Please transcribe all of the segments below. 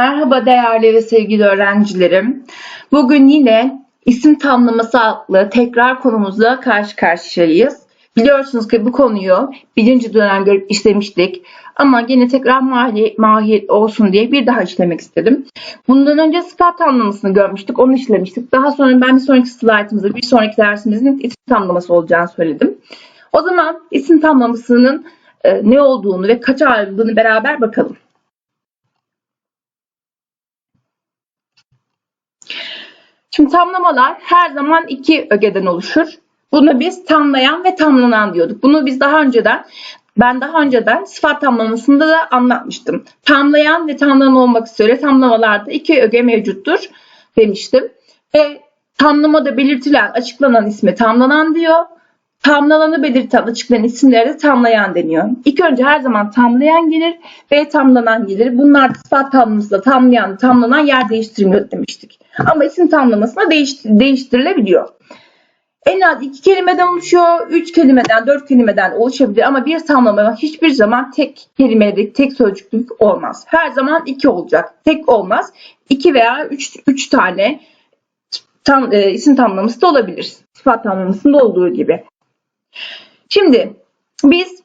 Merhaba değerli ve sevgili öğrencilerim. Bugün yine isim tamlaması adlı tekrar konumuzla karşı karşıyayız. Biliyorsunuz ki bu konuyu birinci dönem görüp işlemiştik. Ama yine tekrar mahiyet, mahiyet olsun diye bir daha işlemek istedim. Bundan önce sıfat tamlamasını görmüştük, onu işlemiştik. Daha sonra ben bir sonraki slaytımızda, bir sonraki dersimizin isim tamlaması olacağını söyledim. O zaman isim tamlamasının e, ne olduğunu ve kaça ayrıldığını beraber bakalım. Şimdi tamlamalar her zaman iki ögeden oluşur. Bunu biz tamlayan ve tamlanan diyorduk. Bunu biz daha önceden ben daha önceden sıfat tamlamasında da anlatmıştım. Tamlayan ve tamlanan olmak üzere tamlamalarda iki öge mevcuttur demiştim. Ve tamlamada belirtilen, açıklanan ismi tamlanan diyor. Tamlananı belirten, açıklayan isimlere de tamlayan deniyor. İlk önce her zaman tamlayan gelir ve tamlanan gelir. Bunlar sıfat tamlamasında tamlayan, tamlanan yer değiştirmiyor demiştik. Ama isim tamlamasına değiş, değiştirilebiliyor. En az iki kelimeden oluşuyor, üç kelimeden, dört kelimeden oluşabilir ama bir tamlama hiçbir zaman tek kelimelik, tek sözcüklük olmaz. Her zaman iki olacak, tek olmaz. İki veya üç, üç tane tam, e, isim tamlaması da olabilir. Sıfat tamlamasında olduğu gibi. Şimdi biz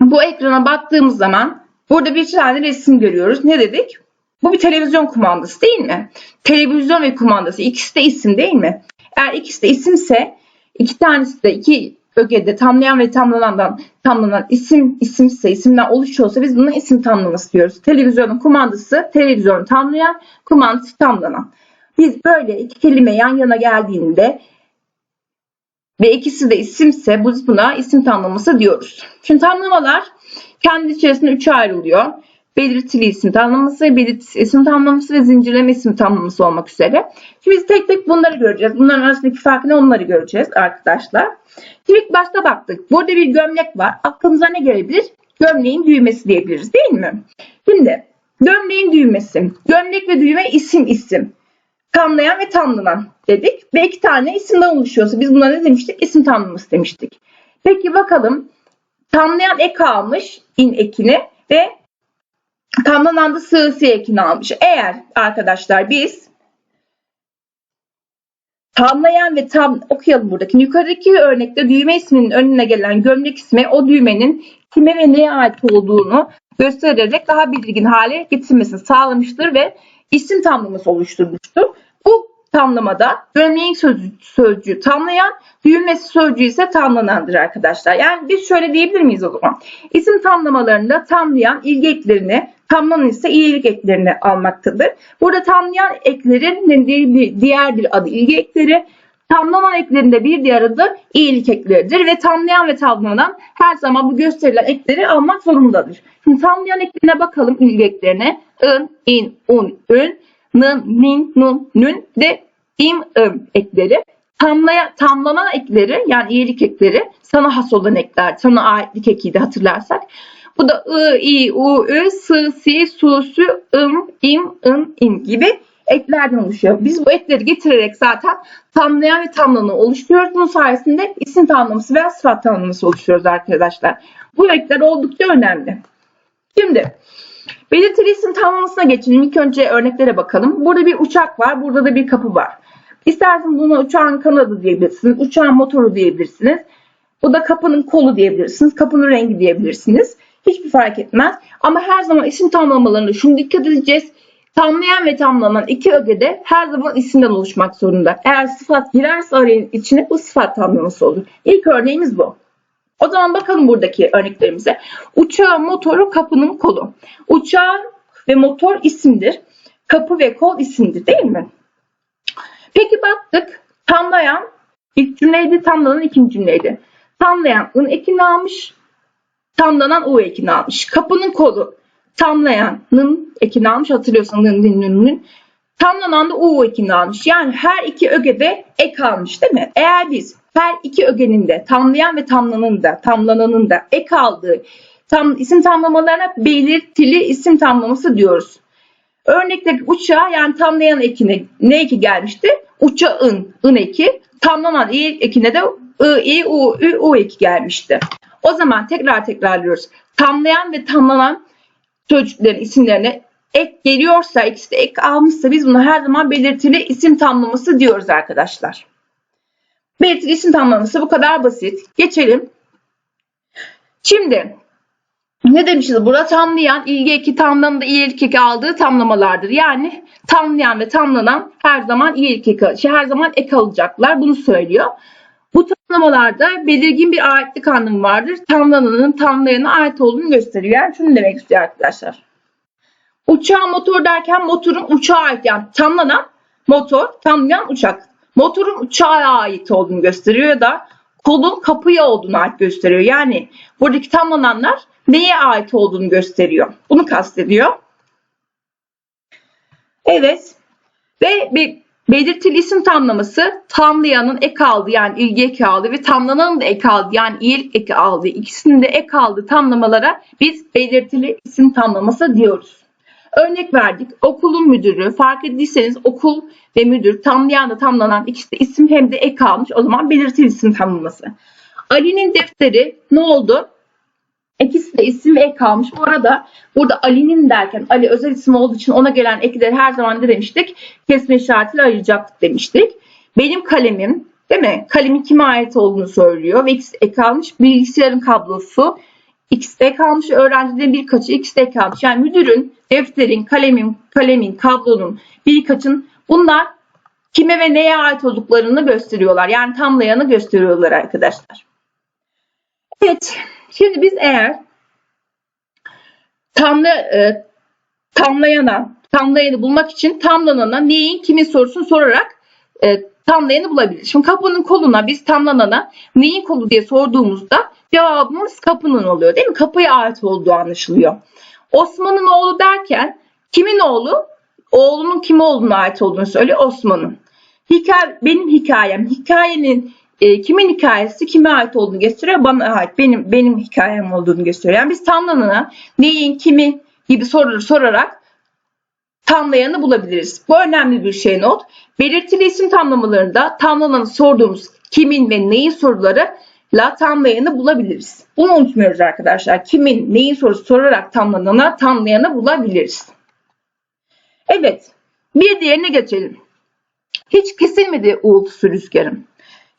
bu ekrana baktığımız zaman burada bir tane resim görüyoruz. Ne dedik? Bu bir televizyon kumandası değil mi? Televizyon ve kumandası ikisi de isim değil mi? Eğer ikisi de isimse iki tanesi de iki ögede tamlayan ve tamlanandan tamlanan isim isimse isimden oluşuyorsa biz buna isim tamlaması diyoruz. Televizyonun kumandası televizyonu tamlayan kumandası tamlanan. Biz böyle iki kelime yan yana geldiğinde ve ikisi de isimse biz buna isim tamlaması diyoruz. Şimdi tamlamalar kendi içerisinde üçe ayrılıyor. Belirtili isim tamlaması, belirtisiz isim tamlaması ve zincirleme isim tamlaması olmak üzere. Şimdi biz tek tek bunları göreceğiz. Bunların arasındaki farkı ne onları göreceğiz arkadaşlar. Şimdi ilk başta baktık. Burada bir gömlek var. Aklınıza ne gelebilir? Gömleğin düğmesi diyebiliriz değil mi? Şimdi gömleğin düğmesi. Gömlek ve düğme isim isim tamlayan ve tamlanan dedik. Ve iki tane isimden oluşuyorsa biz buna ne demiştik? İsim tamlaması demiştik. Peki bakalım tamlayan ek almış in ekini ve tamlanan da sığ ekini almış. Eğer arkadaşlar biz tamlayan ve tam okuyalım buradaki yukarıdaki örnekte düğme isminin önüne gelen gömlek ismi o düğmenin kime ve neye ait olduğunu göstererek daha belirgin hale getirmesini sağlamıştır ve isim tamlaması oluşturmuştur. Bu tamlamada gömleğin sözcüğü, sözcüğü tamlayan, düğmesi sözcüğü ise tamlanandır arkadaşlar. Yani biz şöyle diyebilir miyiz o zaman? İsim tamlamalarında tamlayan ilgi eklerini, tamlanan ise iyilik eklerini almaktadır. Burada tamlayan eklerin diğer bir adı ilgi ekleri, Tamlanan eklerinde bir diğer adı iyilik ekleridir ve tamlayan ve tamlanan her zaman bu gösterilen ekleri almak zorundadır. Şimdi tamlayan eklerine bakalım ilgi eklerine. ın, in, un, ün, nın, nin, nun, nün de im, ım ekleri. Tamlaya, tamlanan ekleri yani iyilik ekleri sana has olan ekler, sana aitlik ekiydi hatırlarsak. Bu da ı, i, u, ü, sı, si, su, sü, ım, im, ın, in gibi eklerden oluşuyor. Biz bu ekleri getirerek zaten tamlayan ve tamlanı oluşturuyoruz. Bunun sayesinde isim tamlaması veya sıfat tamlaması oluşturuyoruz arkadaşlar. Bu ekler oldukça önemli. Şimdi belirtili isim tamlamasına geçelim. İlk önce örneklere bakalım. Burada bir uçak var. Burada da bir kapı var. İsterseniz buna uçağın kanadı diyebilirsiniz. Uçağın motoru diyebilirsiniz. Bu da kapının kolu diyebilirsiniz. Kapının rengi diyebilirsiniz. Hiçbir fark etmez. Ama her zaman isim tamlamalarında şunu dikkat edeceğiz. Tamlayan ve tamlanan iki ögede her zaman isimden oluşmak zorunda. Eğer sıfat girerse arayın içine bu sıfat tamlaması olur. İlk örneğimiz bu. O zaman bakalım buradaki örneklerimize. Uçağın motoru kapının kolu. Uçağın ve motor isimdir. Kapı ve kol isimdir değil mi? Peki baktık. Tamlayan ilk cümleydi, tamlanan ikinci cümleydi. Tamlayan ın ekini almış, tamlanan u ekini almış. Kapının kolu tamlayanın ekini almış hatırlıyorsanız nın nın nın nın. Tamlanan da u ekini almış. Yani her iki ögede ek almış değil mi? Eğer biz her iki ögenin de tamlayan ve tamlananın da tamlananın da ek aldığı tam isim tamlamalarına belirtili isim tamlaması diyoruz. Örnekteki uçağa yani tamlayan ekine ne eki gelmişti? Uçağın ın eki. Tamlanan i ekine de ı, i, u, ü, u eki gelmişti. O zaman tekrar tekrarlıyoruz. Tamlayan ve tamlanan sözcüklerin isimlerine ek geliyorsa, ikisi de ek almışsa biz buna her zaman belirtili isim tamlaması diyoruz arkadaşlar. Belirtili isim tamlaması bu kadar basit. Geçelim. Şimdi ne demişiz? Burada tamlayan ilgi eki tamlanan da iyilik eki aldığı tamlamalardır. Yani tamlayan ve tamlanan her zaman iyilik eki, şey, her zaman ek alacaklar. Bunu söylüyor. Bu tamlamalarda belirgin bir aitlik anlamı vardır. Tamlananın tamlayana ait olduğunu gösteriyor. Yani şunu demek istiyor arkadaşlar. Uçağın motor derken motorun uçağa ait yani tamlanan motor, tamlayan uçak. Motorun uçağa ait olduğunu gösteriyor ya da kolun kapıya olduğunu ait gösteriyor. Yani buradaki tamlananlar neye ait olduğunu gösteriyor. Bunu kastediyor. Evet. Ve bir belirtili isim tamlaması tamlayanın ek aldığı yani ilgi eki aldığı ve tamlananın da ek aldığı yani iyilik eki aldığı ikisinin de ek aldığı tamlamalara biz belirtili isim tamlaması diyoruz. Örnek verdik. Okulun müdürü. Fark ettiyseniz okul ve müdür tamlayan da tamlanan ikisi de isim hem de ek almış. O zaman belirtili isim tamlaması. Ali'nin defteri ne oldu? İkisi de isim ek almış. Bu arada burada Ali'nin derken Ali özel isim olduğu için ona gelen ekleri her zaman ne demiştik? Kesme işaretiyle ayıracaktık demiştik. Benim kalemim değil mi? Kalemin kime ait olduğunu söylüyor ve ikisi ek almış. Bilgisayarın kablosu ikisi de ek almış. Öğrencilerin birkaçı ikisi de ek almış. Yani müdürün, defterin, kalemin, kalemin, kablonun birkaçın bunlar kime ve neye ait olduklarını gösteriyorlar. Yani tamlayanı gösteriyorlar arkadaşlar. Evet. Şimdi biz eğer tamla, e, tamlayana, tamlayanı bulmak için tamlanana neyin kimin sorusunu sorarak e, tamlayanı bulabiliriz. Şimdi kapının koluna biz tamlanana neyin kolu diye sorduğumuzda cevabımız kapının oluyor değil mi? Kapıya ait olduğu anlaşılıyor. Osman'ın oğlu derken kimin oğlu? Oğlunun kim olduğuna ait olduğunu söylüyor Osman'ın. Hikaye, benim hikayem, hikayenin e, kimin hikayesi kime ait olduğunu gösteriyor? Bana ait, benim benim hikayem olduğunu gösteriyor. Yani biz tamlanana neyin, kimi gibi soruları sorarak tamlayanı bulabiliriz. Bu önemli bir şey not. Belirtili isim tamlamalarında tamlananı sorduğumuz kimin ve neyin sorularıyla tamlayanı bulabiliriz. Bunu unutmuyoruz arkadaşlar. Kimin, neyin sorusu sorarak tamlanana tamlayanı bulabiliriz. Evet, bir diğerine geçelim. Hiç kesilmedi uğultusu rüzgarın.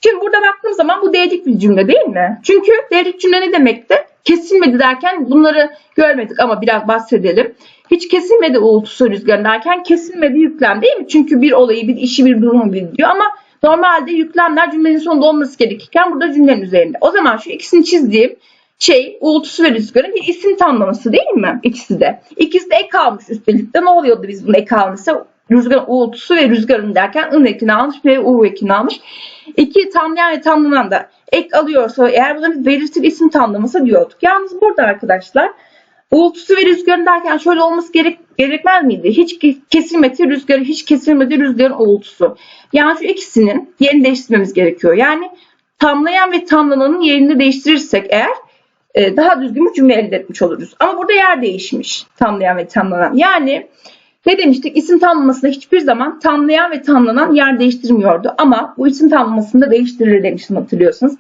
Şimdi burada baktığım zaman bu değdik bir cümle değil mi? Çünkü değdik cümle ne demekti? Kesilmedi derken bunları görmedik ama biraz bahsedelim. Hiç kesilmedi uğultusu rüzgarın derken kesilmedi yüklem değil mi? Çünkü bir olayı, bir işi, bir durumu bildiriyor ama normalde yüklemler cümlenin sonunda olması gerekirken burada cümlenin üzerinde. O zaman şu ikisini çizdiğim şey uğultusu ve rüzgarın bir isim tamlaması değil mi? İkisi de. İkisi de ek almış üstelik de ne oluyordu biz bunu ek almışsa? Rüzgarın uğultusu ve rüzgarın derken ın ekini almış ve u ekini almış. İki tamlayan ve tamlanan da ek alıyorsa eğer bunların belirtili isim tamlaması diyorduk. Yalnız burada arkadaşlar uğultusu ve rüzgarın derken şöyle olması gerek, gerekmez miydi? Hiç kesilmedi rüzgarı, hiç kesilmedi rüzgarın uğultusu. Yani şu ikisinin yerini değiştirmemiz gerekiyor. Yani tamlayan ve tamlananın yerini değiştirirsek eğer e, daha düzgün bir cümle elde etmiş oluruz. Ama burada yer değişmiş tamlayan ve tamlanan. Yani ne demiştik? İsim tamlamasında hiçbir zaman tamlayan ve tamlanan yer değiştirmiyordu. Ama bu isim tamlamasında değiştirir demiştim hatırlıyorsunuz.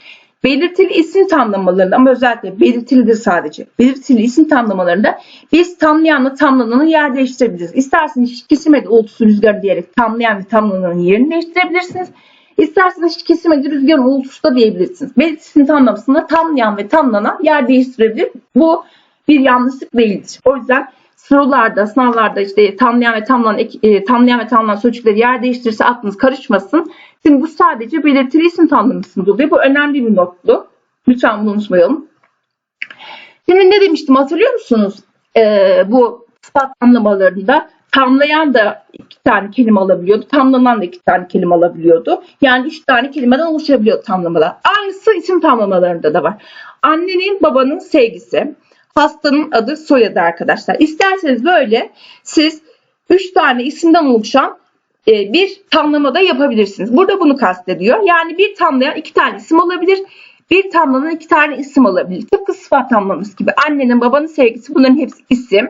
Belirtili isim tamlamalarında ama özellikle belirtilidir sadece. Belirtili isim tamlamalarında biz tamlayanla tamlananın yer değiştirebiliriz. İsterseniz kesilmedi uğultusu rüzgar diyerek tamlayan ve tamlananın yerini değiştirebilirsiniz. İsterseniz kesilmedi rüzgarın uğultusu da diyebilirsiniz. Belirtili isim tamlamasında tamlayan ve tamlanan yer değiştirebilir. Bu bir yanlışlık değildir. O yüzden sorularda, sınavlarda işte tamlayan ve tamlanan, e, tamlayan ve tamlanan sözcükleri yer değiştirirse aklınız karışmasın. Şimdi bu sadece belirtili isim tamlamasını oluyor. Bu önemli bir notlu. Lütfen bunu unutmayalım. Şimdi ne demiştim hatırlıyor musunuz? Ee, bu sıfat tamlamalarında tamlayan da iki tane kelime alabiliyordu. Tamlanan da iki tane kelime alabiliyordu. Yani üç tane kelimeden oluşabiliyordu tamlamalar. Aynısı isim tamlamalarında da var. Annenin babanın sevgisi. Hastanın adı soyadı arkadaşlar. İsterseniz böyle siz 3 tane isimden oluşan e, bir tamlamada yapabilirsiniz. Burada bunu kastediyor. Yani bir tamlayan iki tane isim olabilir. Bir tamlanan iki tane isim olabilir. Tıpkı sıfat tamlaması gibi. Annenin babanın sevgisi bunların hepsi isim.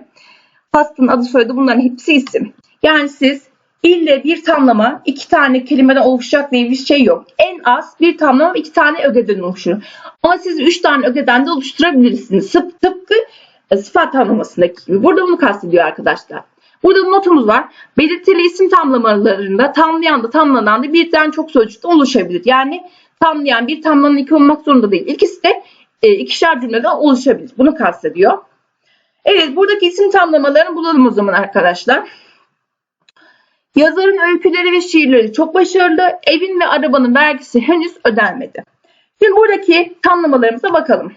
Hastanın adı soyadı bunların hepsi isim. Yani siz ille bir tamlama iki tane kelimeden oluşacak diye bir şey yok. En az bir tamlama iki tane ögeden oluşur. Ama siz üç tane ögeden de oluşturabilirsiniz. Tıp, tıpkı e, sıfat tamlamasındaki gibi. Burada bunu kastediyor arkadaşlar. Burada notumuz var. Belirtili isim tamlamalarında tamlayan da tamlanan da birden çok sözcükten oluşabilir. Yani tamlayan bir tamlanan iki olmak zorunda değil. İkisi de e, ikişer cümleden oluşabilir. Bunu kastediyor. Evet buradaki isim tamlamalarını bulalım o zaman arkadaşlar. Yazarın öyküleri ve şiirleri çok başarılı. Evin ve arabanın vergisi henüz ödenmedi. Şimdi buradaki tamlamalarımıza bakalım.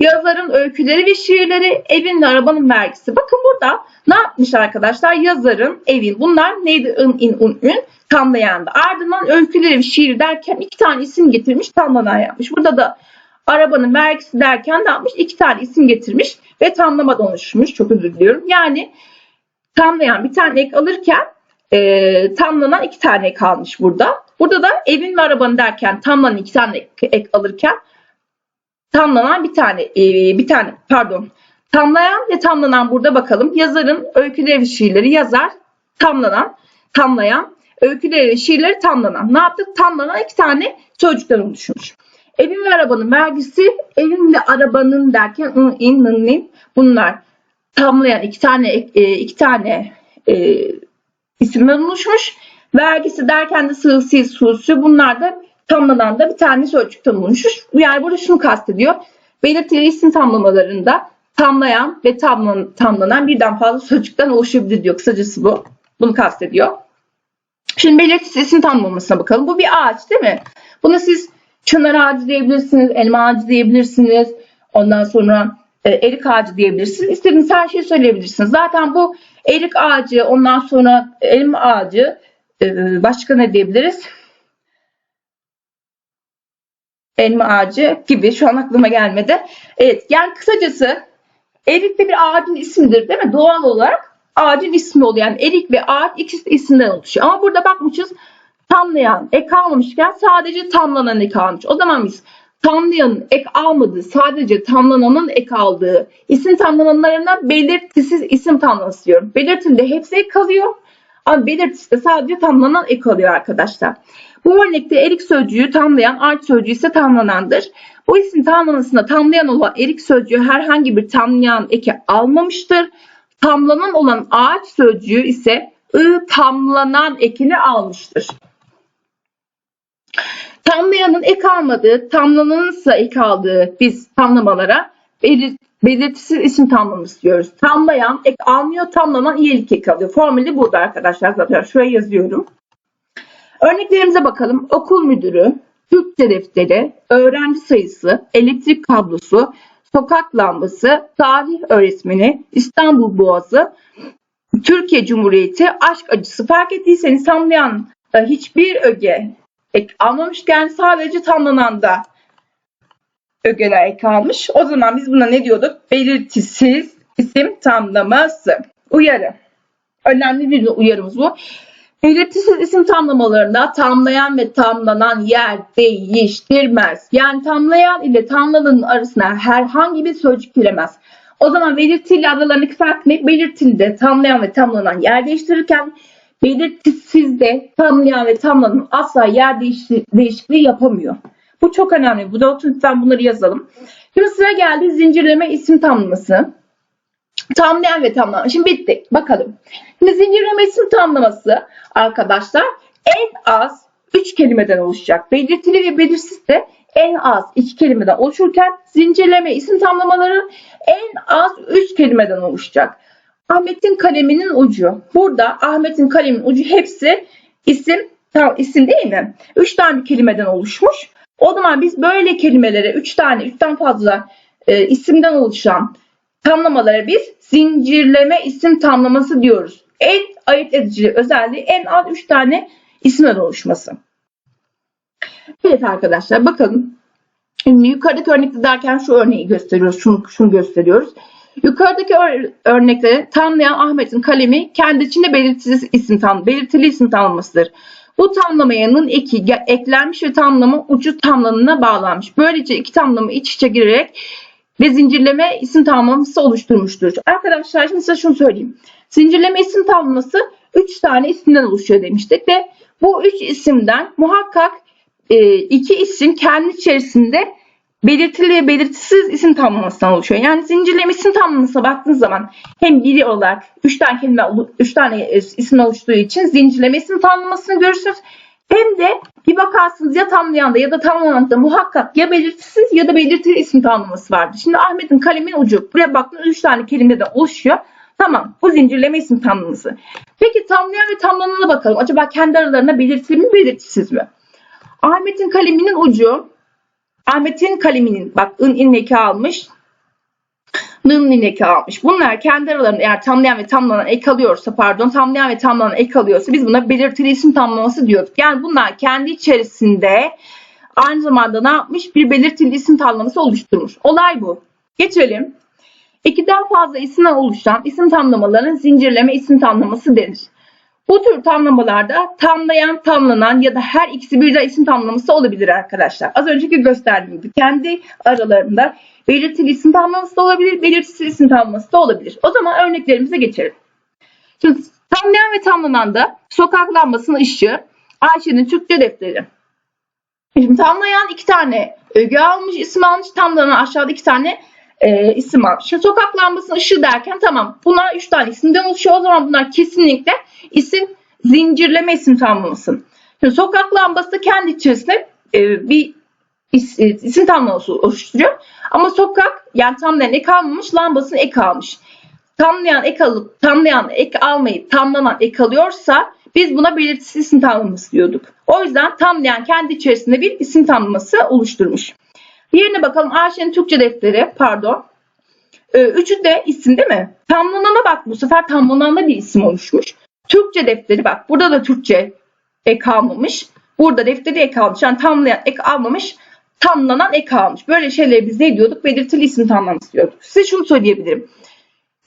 Yazarın öyküleri ve şiirleri, evin ve arabanın vergisi. Bakın burada ne yapmış arkadaşlar? Yazarın, evin. Bunlar neydi? In, in, un, ün. Tamlayandı. Ardından öyküleri ve şiir derken iki tane isim getirmiş, tamlanan yapmış. Burada da arabanın vergisi derken ne yapmış? İki tane isim getirmiş ve tamlama oluşmuş. Çok özür diliyorum. Yani tamlayan bir tane ek alırken e, tamlanan iki tane ek almış burada. Burada da evin ve arabanın derken tamlanan iki tane ek, alırken tamlanan bir tane e, bir tane pardon tamlayan ve tamlanan burada bakalım. Yazarın öyküleri ve şiirleri yazar tamlanan tamlayan öyküleri ve şiirleri tamlanan. Ne yaptık? Tamlanan iki tane sözcükten oluşmuş. Evin ve arabanın vergisi evin ve arabanın derken ın, in, nın, nin bunlar tamlayan iki tane e, iki tane e, isimden oluşmuş. Vergisi derken de sığ, sil, susu bunlar da tamlanan da bir tane sözcükten oluşmuş. Yani burada şunu kastediyor. Belirtili isim tamlamalarında tamlayan ve tamlan, tamlanan birden fazla sözcükten oluşabilir diyor. Kısacası bu. Bunu kastediyor. Şimdi belirtisiz isim tamlamasına bakalım. Bu bir ağaç değil mi? Bunu siz çınar ağacı diyebilirsiniz, elma ağacı diyebilirsiniz. Ondan sonra e, erik ağacı diyebilirsiniz. İstediğiniz her şeyi söyleyebilirsiniz. Zaten bu erik ağacı, ondan sonra elma ağacı, e, başka ne diyebiliriz? Elma ağacı gibi şu an aklıma gelmedi. Evet yani kısacası erik de bir ağacın ismidir değil mi? Doğal olarak ağacın ismi oluyor. Yani erik ve ağaç ikisi de isimden oluşuyor. Ama burada bakmışız tamlayan ek almamışken sadece tamlanan ek almış. O zaman biz tamlayanın ek almadığı sadece tamlananın ek aldığı isim tamlananlarına belirtisiz isim tamlaması diyorum. Belirtili hepsi ek kalıyor. Ama belirtisi de sadece tamlanan ek alıyor arkadaşlar. Bu örnekte erik sözcüğü tamlayan, ağaç sözcüğü ise tamlanandır. Bu isim tamlamasında tamlayan olan erik sözcüğü herhangi bir tamlayan eki almamıştır. Tamlanan olan ağaç sözcüğü ise ı tamlanan ekini almıştır. Tamlayanın ek almadığı, tamlananın ise ek aldığı biz tamlamalara belir belirtisiz isim tamlaması diyoruz. Tamlayan ek almıyor, tamlanan iyilik ek alıyor. Formülü burada arkadaşlar zaten. Şuraya yazıyorum. Örneklerimize bakalım. Okul müdürü, Türkçe defteri, öğrenci sayısı, elektrik kablosu, sokak lambası, tarih öğretmeni, İstanbul Boğazı, Türkiye Cumhuriyeti, aşk acısı. Fark ettiyseniz tamlayan hiçbir öge ek almamışken sadece tamlanan da ögeler ek. O zaman biz buna ne diyorduk? Belirtisiz isim tamlaması. Uyarı. Önemli bir uyarımız bu. Belirtisiz isim tamlamalarında tamlayan ve tamlanan yer değiştirmez. Yani tamlayan ile tamlananın arasına herhangi bir sözcük giremez. O zaman belirtili aralarındaki fark ne? Belirtilide tamlayan ve tamlanan yer değiştirirken belirtisizde tamlayan ve tamlanan asla yer değişikliği yapamıyor. Bu çok önemli. Bu da lütfen bunları yazalım. Şimdi sıra geldi zincirleme isim tamlaması. Tamlayan ve tamlanan. Şimdi bitti. Bakalım. Şimdi zincirleme isim tamlaması arkadaşlar en az 3 kelimeden oluşacak. Belirtili ve belirsiz de en az 2 kelimeden oluşurken zincirleme isim tamlamaları en az 3 kelimeden oluşacak. Ahmet'in kaleminin ucu. Burada Ahmet'in kaleminin ucu hepsi isim tamam isim değil mi? 3 tane kelimeden oluşmuş. O zaman biz böyle kelimelere 3 tane 3'ten fazla e, isimden oluşan tamlamalara biz zincirleme isim tamlaması diyoruz. En ayırt edici özelliği en az 3 tane isimden oluşması. Evet arkadaşlar bakalım. Şimdi yukarıdaki örnekte derken şu örneği gösteriyoruz. Şunu, şunu gösteriyoruz. Yukarıdaki ör örnekleri tamlayan Ahmet'in kalemi kendi içinde belirtisiz isim tam, belirtili isim tamlamasıdır. Bu tamlamayanın eki eklenmiş ve tamlama ucu tamlanına bağlanmış. Böylece iki tamlama iç içe girerek ve zincirleme isim tamlaması oluşturmuştur. Arkadaşlar şimdi size şunu söyleyeyim. Zincirleme isim tamlaması 3 tane isimden oluşuyor demiştik ve bu 3 isimden muhakkak e, iki isim kendi içerisinde belirtili belirtisiz isim tamlamasından oluşuyor. Yani zincirleme isim tamlamasına baktığınız zaman hem biri olarak 3 tane kelime, 3 tane e, isim oluştuğu için zincirleme isim tamlamasını görürsünüz. Hem de bir bakarsınız ya tamlayanda ya da tamlamakta muhakkak ya belirtisiz ya da belirtili isim tamlaması vardır. Şimdi Ahmet'in kalemin ucu buraya baktığınız 3 tane kelimede oluşuyor. Tamam bu zincirleme isim tamlaması. Peki tamlayan ve tamlanana bakalım. Acaba kendi aralarında belirtili mi belirtisiz mi? Ahmet'in kaleminin ucu Ahmet'in kaleminin bak ın in eki almış. Nın in eki almış. Bunlar kendi aralarında eğer tamlayan ve tamlanan ek alıyorsa pardon tamlayan ve tamlanan ek alıyorsa biz buna belirtili isim tamlaması diyorduk. Yani bunlar kendi içerisinde aynı zamanda ne yapmış? Bir belirtili isim tamlaması oluşturmuş. Olay bu. Geçelim. İkiden fazla isimden oluşan isim tamlamalarının zincirleme isim tamlaması denir. Bu tür tamlamalarda tamlayan, tamlanan ya da her ikisi birden isim tamlaması olabilir arkadaşlar. Az önceki gösterdiğim gibi kendi aralarında belirtili isim tamlaması da olabilir, belirtisiz isim tamlaması da olabilir. O zaman örneklerimize geçelim. Şimdi tamlayan ve tamlanan da sokak lambasının ışığı, Ayşe'nin Türkçe defteri. Şimdi tamlayan iki tane öge almış, isim almış, tamlanan aşağıda iki tane e, isim almış. Şimdi sokak lambasının ışığı derken tamam bunlar üç tane isimden oluşuyor. O zaman bunlar kesinlikle isim zincirleme isim tamlaması. Şimdi sokak lambası kendi içerisinde e, bir e, isim tamlaması oluşturuyor. Ama sokak yani tamlayan ek almamış, lambasını ek almış. Tamlayan ek alıp tamlayan ek almayıp tamlanan ek alıyorsa biz buna belirtisiz isim tamlaması diyorduk. O yüzden tamlayan kendi içerisinde bir isim tamlaması oluşturmuş. Diğerine bakalım Ayşe'nin Türkçe defteri pardon. Ee, üçü de isim değil mi? Tamlanana bak bu sefer tamlananda bir isim oluşmuş. Türkçe defteri bak burada da Türkçe ek almamış. Burada defteri ek almış. Yani tamlayan ek almamış. Tamlanan ek almış. Böyle şeyleri biz ne diyorduk? Belirtili isim tamlaması diyorduk. Size şunu söyleyebilirim.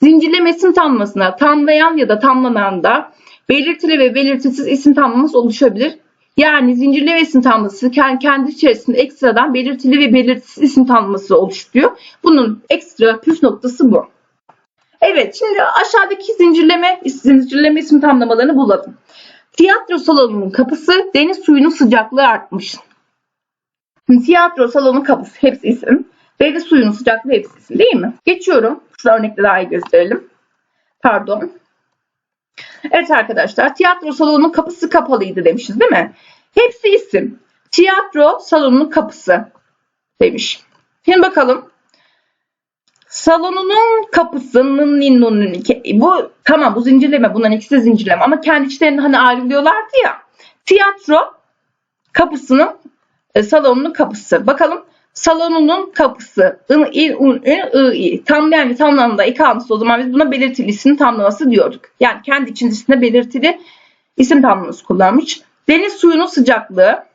Zincirleme isim tamlamasına tamlayan ya da tamlananda belirtili ve belirtisiz isim tamlaması oluşabilir. Yani zincirleme isim tamlaması kendi içerisinde ekstradan belirtili ve belirtisiz isim tamlaması oluşturuyor. Bunun ekstra püf noktası bu. Evet şimdi aşağıdaki zincirleme, zincirleme isim tamlamalarını bulalım. Tiyatro salonunun kapısı deniz suyunun sıcaklığı artmış. Tiyatro salonun kapısı hepsi isim. Deniz suyunun sıcaklığı hepsi isim değil mi? Geçiyorum. Şu örnekte daha iyi gösterelim. Pardon. Evet arkadaşlar tiyatro salonunun kapısı kapalıydı demişiz değil mi? Hepsi isim. Tiyatro salonunun kapısı demiş. Şimdi bakalım. Salonunun kapısının ninnunun bu tamam bu zincirleme bunların ikisi de zincirleme ama kendi içlerinde hani ayrılıyorlardı ya. Tiyatro kapısının e, salonunun kapısı. Bakalım salonunun kapısı. ın, in, un, ün, ı, i. Tamlayan ve tamlamında iki almışsa o zaman biz buna belirtili isim tamlaması diyorduk. Yani kendi içerisinde belirtili isim tamlaması kullanmış. Deniz suyunun sıcaklığı.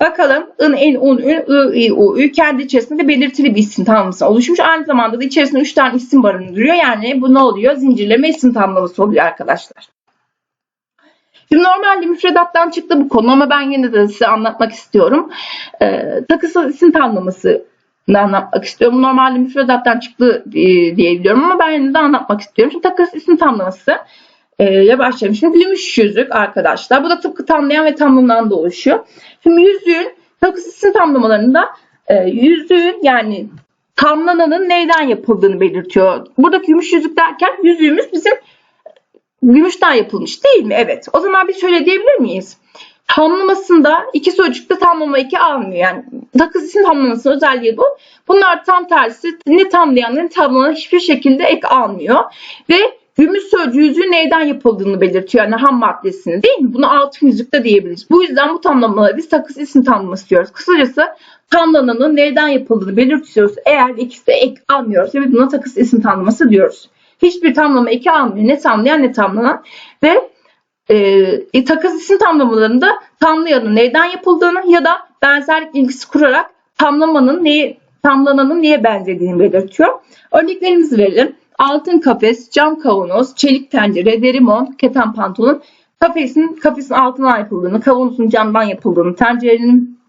Bakalım ın, in, un, ün, ı, i, u, ü kendi içerisinde belirtili bir isim tamlaması oluşmuş. Aynı zamanda da içerisinde 3 tane isim barındırıyor. Yani bu ne oluyor? Zincirleme isim tamlaması oluyor arkadaşlar. Şimdi normalde müfredattan çıktı bu konu ama ben yine de size anlatmak istiyorum. Ee, takısal isim tamlaması anlatmak istiyorum. Normalde müfredattan çıktı e, diye biliyorum ama ben yine de anlatmak istiyorum. Şimdi takısal isim tamlaması ile başlayalım. Şimdi gümüş yüzük arkadaşlar. Bu da tıpkı tamlayan ve tamlanan da oluşuyor. Şimdi yüzüğün takısal isim tamlamalarında e, yüzüğün yani tamlananın neyden yapıldığını belirtiyor. Buradaki gümüş yüzük derken yüzüğümüz bizim gümüşten yapılmış değil mi? Evet. O zaman biz şöyle diyebilir miyiz? Tamlamasında iki sözcükte tamlama iki almıyor. Yani takız isim tamlamasının özelliği bu. Bunlar tam tersi ne tamlayan ne tamlanan hiçbir şekilde ek almıyor. Ve gümüş sözcüğü yüzüğü neyden yapıldığını belirtiyor. Yani ham maddesini değil mi? Bunu altın yüzükte diyebiliriz. Bu yüzden bu tamlamaları biz takız isim tamlaması diyoruz. Kısacası tamlananın neyden yapıldığını belirtiyoruz. Eğer ikisi de ek almıyorsa biz buna takız isim tamlaması diyoruz hiçbir tamlama eki almıyor. Ne tamlayan ne tamlanan ve e, takas isim tamlamalarında tamlayanın neyden yapıldığını ya da benzerlik ilgisi kurarak tamlamanın neye, tamlananın neye benzediğini belirtiyor. Örneklerimizi verelim. Altın kafes, cam kavanoz, çelik tencere, deri mont, keten pantolon. Kafesin, kafesin altından yapıldığını, kavanozun camdan yapıldığını, tencerenin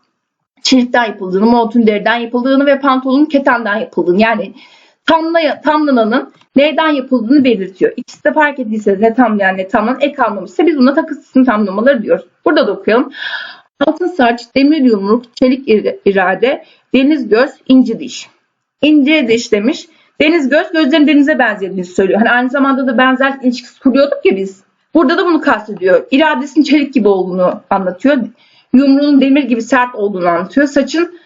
çelikten yapıldığını, montun deriden yapıldığını ve pantolonun ketenden yapıldığını yani tamlaya, tamlananın neyden yapıldığını belirtiyor. İkisi de fark ettiyseniz ne tamlayan ne tamlanan ek almamışsa biz buna takı isim tamlamaları diyoruz. Burada da okuyalım. Altın saç, demir yumruk, çelik ir- irade, deniz göz, inci diş. İnce diş demiş. Deniz göz, gözlerin denize benzediğini söylüyor. Hani aynı zamanda da benzerlik ilişkisi kuruyorduk ya biz. Burada da bunu kastediyor. İradesinin çelik gibi olduğunu anlatıyor. Yumruğun demir gibi sert olduğunu anlatıyor. Saçın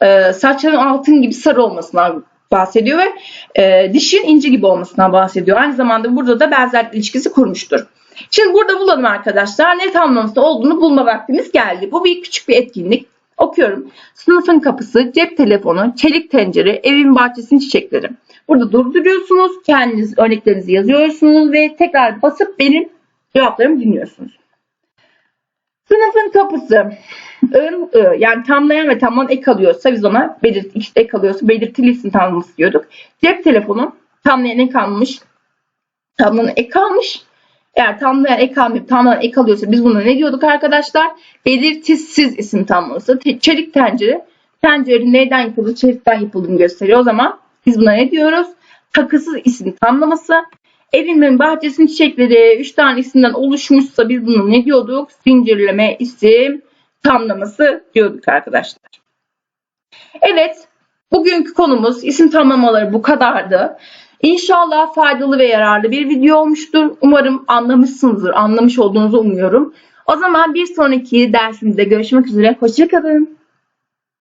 e, saçların altın gibi sarı olmasından bahsediyor ve e, dişin inci gibi olmasından bahsediyor. Aynı zamanda burada da benzerlik ilişkisi kurmuştur. Şimdi burada bulalım arkadaşlar. Ne tamlaması olduğunu bulma vaktimiz geldi. Bu bir küçük bir etkinlik. Okuyorum. Sınıfın kapısı, cep telefonu, çelik tencere, evin bahçesinin çiçekleri. Burada durduruyorsunuz. Kendiniz örneklerinizi yazıyorsunuz ve tekrar basıp benim cevaplarımı dinliyorsunuz. Sınıfın kapısı. Ön, ı, yani tamlayan ve tamlayan ek alıyorsa biz ona belirt, işte ek alıyorsa belirtili isim tamlaması diyorduk. Cep telefonu tamlayan ek almış. Tamlayan ek almış. Eğer tamlayan ek almayıp tamlayan ek alıyorsa biz buna ne diyorduk arkadaşlar? Belirtisiz isim tamlaması. Çelik tencere. Tencerenin neyden yapıldığı, çelikten yapıldığını gösteriyor. O zaman biz buna ne diyoruz? Takısız isim tamlaması. Evimin bahçesinin çiçekleri 3 tane isimden oluşmuşsa biz buna ne diyorduk? Zincirleme isim tamlaması diyorduk arkadaşlar. Evet, bugünkü konumuz isim tamlamaları bu kadardı. İnşallah faydalı ve yararlı bir video olmuştur. Umarım anlamışsınızdır, anlamış olduğunuzu umuyorum. O zaman bir sonraki dersimizde görüşmek üzere. Hoşçakalın.